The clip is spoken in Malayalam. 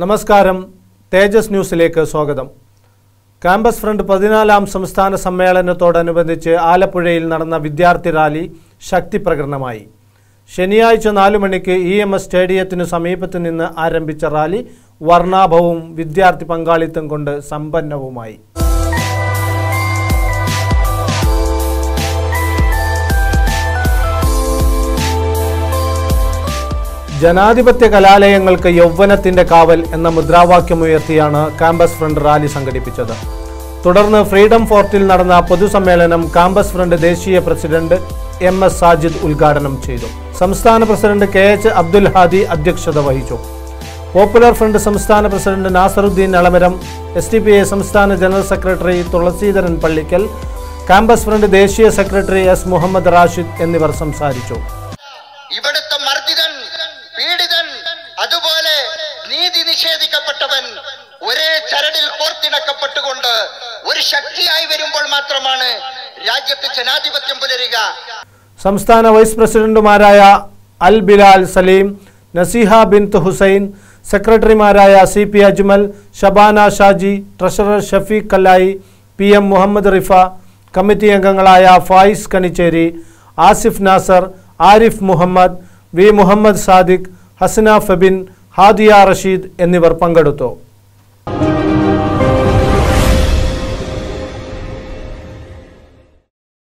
നമസ്കാരം. തേജസ് ന്യൂസിലേക്ക് സ്വാഗതം. ക്യാമ്പസ് ഫ്രണ്ട് പതിനാലാം സംസ്ഥാന സമ്മേളനത്തോടനുബന്ധിച്ച് ആലപ്പുഴയിൽ നടന്ന വിദ്യാർത്ഥി റാലി ശക്തി പ്രകടനമായി. ശനിയാഴ്ച നാലു മണിക്ക് ഇ എം എസ് സ്റ്റേഡിയത്തിനു സമീപത്ത് നിന്ന് ആരംഭിച്ച റാലി വർണാഭവും വിദ്യാർത്ഥി പങ്കാളിത്തം കൊണ്ട് സമ്പന്നവുമായി. ജനാധിപത്യ കലാലയങ്ങൾക്ക് യൗവനത്തിന്റെ കാവൽ എന്ന മുദ്രാവാക്യമുയർത്തിയാണ് കാമ്പസ് ഫ്രണ്ട് റാലി സംഘടിപ്പിച്ചത്. തുടർന്ന് ഫ്രീഡം ഫോർട്ടിൽ നടന്ന പൊതുസമ്മേളനം കാമ്പസ് ഫ്രണ്ട് ദേശീയ പ്രസിഡന്റ് എം എസ് സാജിദ് ഉദ്ഘാടനം ചെയ്തു. സംസ്ഥാന president K H Abdul Hadi അധ്യക്ഷത വഹിച്ചു. പോപ്പുലർ ഫ്രണ്ട് സംസ്ഥാന president Nasaruddin Elamaram S D P I സംസ്ഥാന general secretary Thulaseedharan Pallikkal campus front ദേശീയ സെക്രട്ടറി എസ് മുഹമ്മദ് റാഷിദ് എന്നിവർ സംസാരിച്ചു. ഇവിടുത്തെ മർദ്ദിതൻ പീഡിതൻ അതുപോലെ നീതി നിഷേധിക്കപ്പെട്ടവൻ ഒരേ ചരടിൽ കോർത്തിണക്കപ്പെട്ടുകൊണ്ട് ഒരു ശക്തിയായി വരുമ്പോൾ മാത്രമാണ് രാജ്യത്ത് ജനാധിപത്യം പുലരുക. സംസ്ഥാന വൈസ് പ്രസിഡന്റുമാരായ അൽ ബിലാൽ സലീം നസീഹ ബിൻത്ത് ഹുസൈൻ സെക്രട്ടറിമാരായ C P Ajmal Shabana Shaji treasurer Shafeeq Kallayi P M Muhammad Rifa committee അംഗങ്ങളായ ഫായിസ് കണിച്ചേരി ആസിഫ് നാസർ ആരിഫ് മുഹമ്മദ് വി മുഹമ്മദ് സാദിഖ് ഹസന ഫെബിൻ ഹാദിയ റഷീദ് എന്നിവർ പങ്കെടുത്തു.